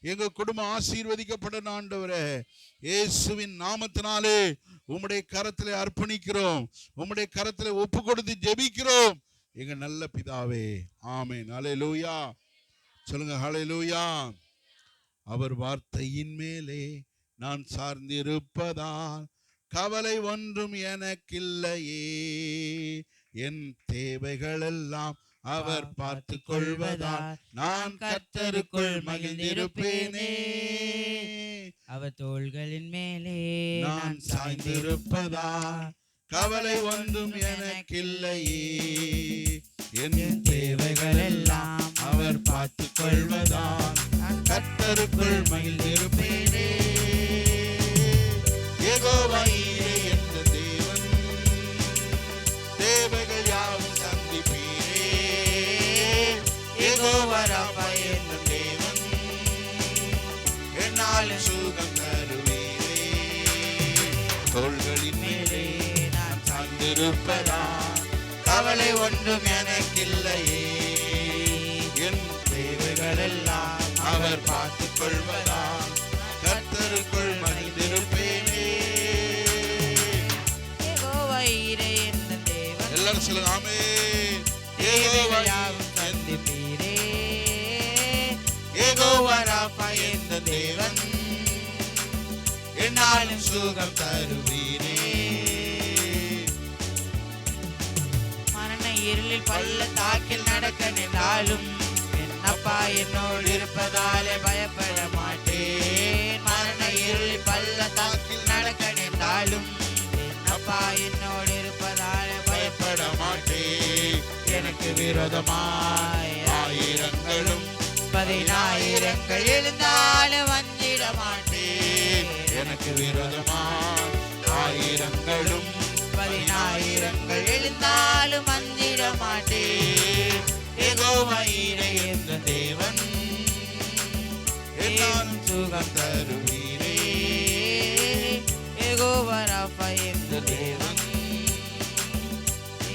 எங்க குடும்பம் ஆசீர்வதிக்கப்படணும் ஆண்டவரே. இயேசுவின் நாமத்தினாலே உம்முடைய கரத்துல அர்ப்பணிக்கிறோம். உம்முடைய கரத்துல ஒப்பு கொடுத்து ஜெபிக்கிறோம். எங்க நல்ல பிதாவே ஆமென். லூயா சொல்லுங்க ஹalleluya. அவர் வார்த்தையின் மேலே நான் சார்ந்திருப்பதால் கவலை ஒன்றும் எனக்கில்லையே. என் தேவைகளெல்லாம் அவர் பார்த்து கொள்வதால் நான் கர்த்தருக்குள் மகிழ்ந்திருப்பேனே. அவர் தோள்களின் மேலே நான் சாய்ந்திருப்பதால் கவலை ஒன்றும் எனக்கில்லையே என் தேவைகளெல்லாம் அவர் பார்த்து கொள்வதால் நான் கர்த்தருக்குள் மகிழ்ந்திருப்பேனே. யெகோவாயிரே சார்ந்திருப்பதா கவலை ஒன்றும் எனக்கில்லையே. என் தேவைகளெல்லாம் அவர் பார்த்துக் கொள்வதா? என்ற தேவன். எல்லாரும் சொல்லுங்க ஆமே சந்திப்பீரே தேவன். என்னாலும் சுகம் தருவீரே. பள்ளத்தாக்கில் நடக்க நின்றாலும் என்னப்பா என்னோடு இருப்பதாலே பயப்பட மாட்டேன். மரண இருளி பள்ளத்தாக்கில் நடக்க நின்றாலும் என்னப்பா என்னோடு இருப்பதாலே பயப்பட மாட்டேன். எனக்கு விரோதமாய் ஆயிரங்களும் பதினாயிரங்கள் எழுந்தாலும் வந்திட மாட்டேன். எனக்கு விரோதமாய் சுகம் தருவீரே தேவன்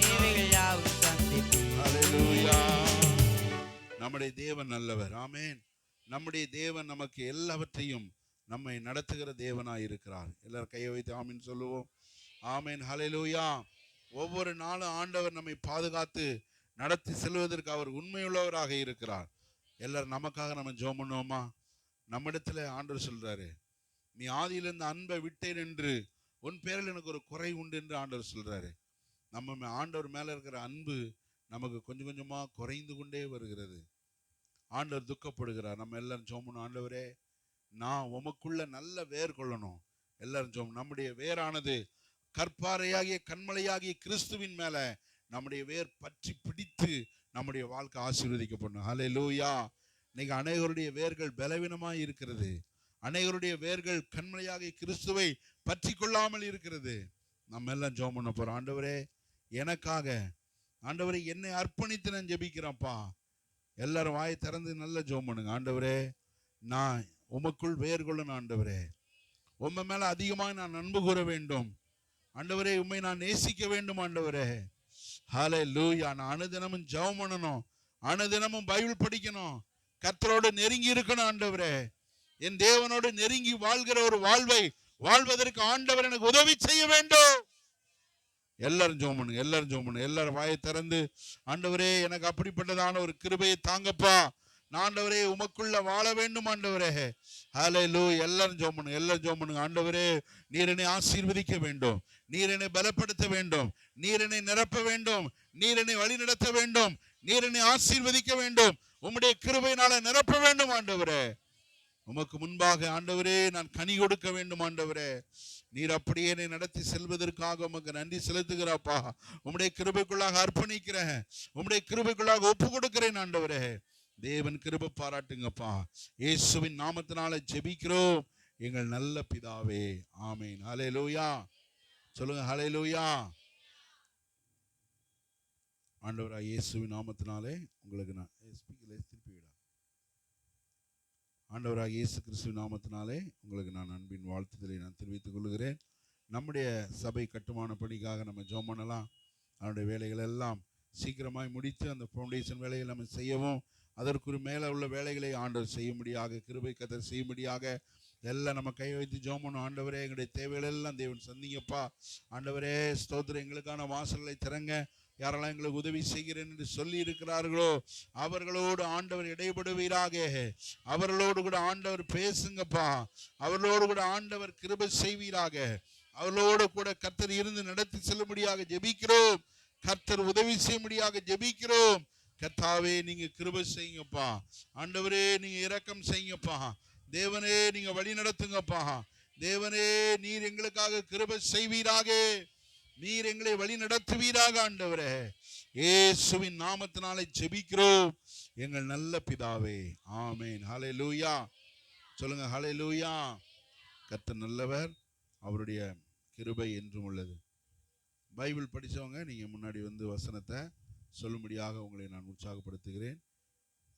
தேவைகள் சந்திப்பீர் நம்முடைய தேவன் நல்லவர். ஆமேன். நம்முடைய தேவன் நமக்கு எல்லாவற்றையும் நம்மை நடத்துகிற தேவனாய் இருக்கிறார். எல்லாரும் கையை வைத்து ஆமென் சொல்லுவோம். ஆமேன். ஹலெலூயா ஒவ்வொரு நாளும் ஆண்டவர் நம்மை பாதுகாத்து நடத்தி செல்வதற்கு அவர் உண்மையுள்ளவராக இருக்கிறார். எல்லாரும் நமக்காக நம்ம ஜோம் பண்ணுவோமா? நம்மிடத்துல ஆண்டவர் சொல்றாரு நீ ஆதியிலிருந்து அன்பை விட்டேன் என்று உன் பேரில் எனக்கு ஒரு குறை உண்டு என்று ஆண்டவர் சொல்றாரு. நம்ம ஆண்டவர் மேல இருக்கிற அன்பு நமக்கு கொஞ்சம் கொஞ்சமா குறைந்து கொண்டே வருகிறது. ஆண்டவர் துக்கப்படுகிறார். நம்ம எல்லாரும் சோமணும் ஆண்டவரே நான் உமக்குள்ள நல்ல வேர் கொள்ளணும். எல்லாரும் ஜோம் நம்முடைய வேரானது கற்பாறையாகிய கண்மலையாகிய கிறிஸ்துவின் மேல நம்முடைய வேர் பற்றி பிடித்து நம்முடைய வாழ்க்கை ஆசீர்வதிக்கப்படணும். ஹலே லூயா இன்னைக்கு அநேகருடைய வேர்கள் பலவீனமாக இருக்கிறது. அநேகருடைய வேர்கள் கண்மலையாகிய கிறிஸ்துவை பற்றி கொள்ளாமல் இருக்கிறது. நம்ம எல்லாம் ஜோம் பண்ண போகிறோம் ஆண்டவரே எனக்காக ஆண்டவரே என்னை அர்ப்பணித்து நான் ஜெபிக்கிறேன்ப்பா. எல்லாரும் வாய் திறந்து நல்ல ஜோம் பண்ணுங்க. ஆண்டவரே நான் உமக்குள் வேர்கொள்ளணும் ஆண்டவரே. உம்மை மேலே அதிகமாக நான் அன்பு கூற வேண்டும். ஆண்டவரே உண்மை நான் நேசிக்க வேண்டும் ஆண்டவரே. ஹாலே லூயா நான் அனுதினமும் ஜெபம் பண்ணணும். அனுதினமும் பைபிள் படிக்கணும். கர்த்தரோடு நெருங்கி இருக்கணும் ஆண்டவரே. என் தேவனோடு நெருங்கி வாழ்கிற ஒரு வாழ்வை வாழ்வதற்கு ஆண்டவர் எனக்கு உதவி செய்ய வேண்டும். எல்லாரும் ஜோம் பண்ணுங்க எல்லாரும் ஜோம் பண்ணுங்க. எல்லாரும் வாயை திறந்து ஆண்டவரே எனக்கு அப்படிப்பட்டதான ஒரு கிருபையை தாங்கப்பா. ஆண்டவரே உமக்குள்ள வாழ வேண்டும் ஆண்டவரே. ஹலோ எல்லாரும் ஜெபம் பண்ணுங்க எல்லாரும் ஜெபம் பண்ணுங்க ஆண்டவரே நீரனை ஆசீர்வதிக்க வேண்டும். நீரனை பலப்படுத்த வேண்டும். நீரனை நிரப்ப வேண்டும். நீரனை வழிநடத்த வேண்டும். நீரனை ஆசீர்வதிக்க வேண்டும். உம்முடைய கிருபையினால நிரப்ப வேண்டும் ஆண்டவரே. உமக்கு முன்பாக ஆண்டவரே நான் கனி கொடுக்க வேண்டும் ஆண்டவரே. நீர் அப்படியே என்னை நடத்தி செல்வதற்காக உமக்கு நன்றி செலுத்துகிறாப்பா. உம்முடைய கிருபைக்குள்ளாக அர்ப்பணிக்கிறேன். உம்முடைய கிருபைக்குள்ளாக ஒப்பு கொடுக்கிறேன் ஆண்டவரே. தேவன் கிருப பாராட்டுங்கப்பா. இயேசுவின் நாமத்தினால ஜெபிக்கிறோம். எங்கள் நல்ல பிதாவே ஆமேன். ஹalleluya. சொல்லுங்க ஹலே லூயா ஆண்டவரா இயேசுவின் நாமத்தினாலே உங்களுக்கு நான் ஸ்பீக்கர்ல திருப்பி விடா. ஆண்டவராக இயேசு கிறிஸ்துவின் நாமத்தினாலே உங்களுக்கு நான் அன்பின் வாழ்த்துதலை நான் தெரிவித்துக் கொள்கிறேன். நம்முடைய சபை கட்டுமான பணிக்காக நம்ம ஜோம் பண்ணலாம். அவனுடைய வேலைகள் எல்லாம் சீக்கிரமாய் முடித்து அந்த ஃபவுண்டேஷன் வேலையை நம்ம செய்யவும் அதற்கு மேலே உள்ள வேலைகளை ஆண்டவர் செய்யும்படியாக கிருபை கதை செய்யும்படியாக எல்லாம் நம்ம கை வைத்து ஜோமனும் ஆண்டவரே எங்களுடைய தேவைகள் எல்லாம் தேவன் சந்திங்கப்பா. ஆண்டவரே ஸ்தோத்திரம். எங்களுக்கான வாசல்களை திறங்க யாரெல்லாம் எங்களுக்கு உதவி செய்கிறேன் என்று சொல்லி இருக்கிறார்களோ அவர்களோடு ஆண்டவர் இடைபடுவீராக. அவர்களோடு கூட ஆண்டவர் பேசுங்கப்பா. அவர்களோடு கூட ஆண்டவர் கிருபை செய்வீராக. அவர்களோடு கூட கர்த்தர் இருந்து நடத்தி செல்லும்படியாக ஜெபிக்கிறோம். கர்த்தர் உதவி செய்யும்படியாக ஜெபிக்கிறோம். கத்தாவே நீங்க கிருபை செய்யுங்கப்பா. ஆண்டவரே நீங்க இரக்கம் செய்யுங்கப்பா. தேவனே நீங்க வழி நடத்துங்கப்பா. தேவனே நீர் எங்களுக்காக கிருபை செய்வீராக. நீர் எங்களை வழி நடத்துவீராக ஆண்டவரே. இயேசுவின் நாமத்தினாலே ஜெபிக்கிறோம். எங்கள் நல்ல பிதாவே. ஆமேன். ஹலே லூயா சொல்லுங்க ஹலே லூயா கத்த நல்லவர். அவருடைய கிருபை என்றும் உள்ளது. பைபிள் படிச்சவங்க நீங்க முன்னாடி வந்து வசனத்தை சொல்லும்படியாக உங்களை நான் உற்சாகப்படுத்துகிறேன்.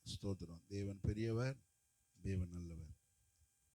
ஸ்தோத்திரம். தேவன் பெரியவர் தேவன் நல்லவர்.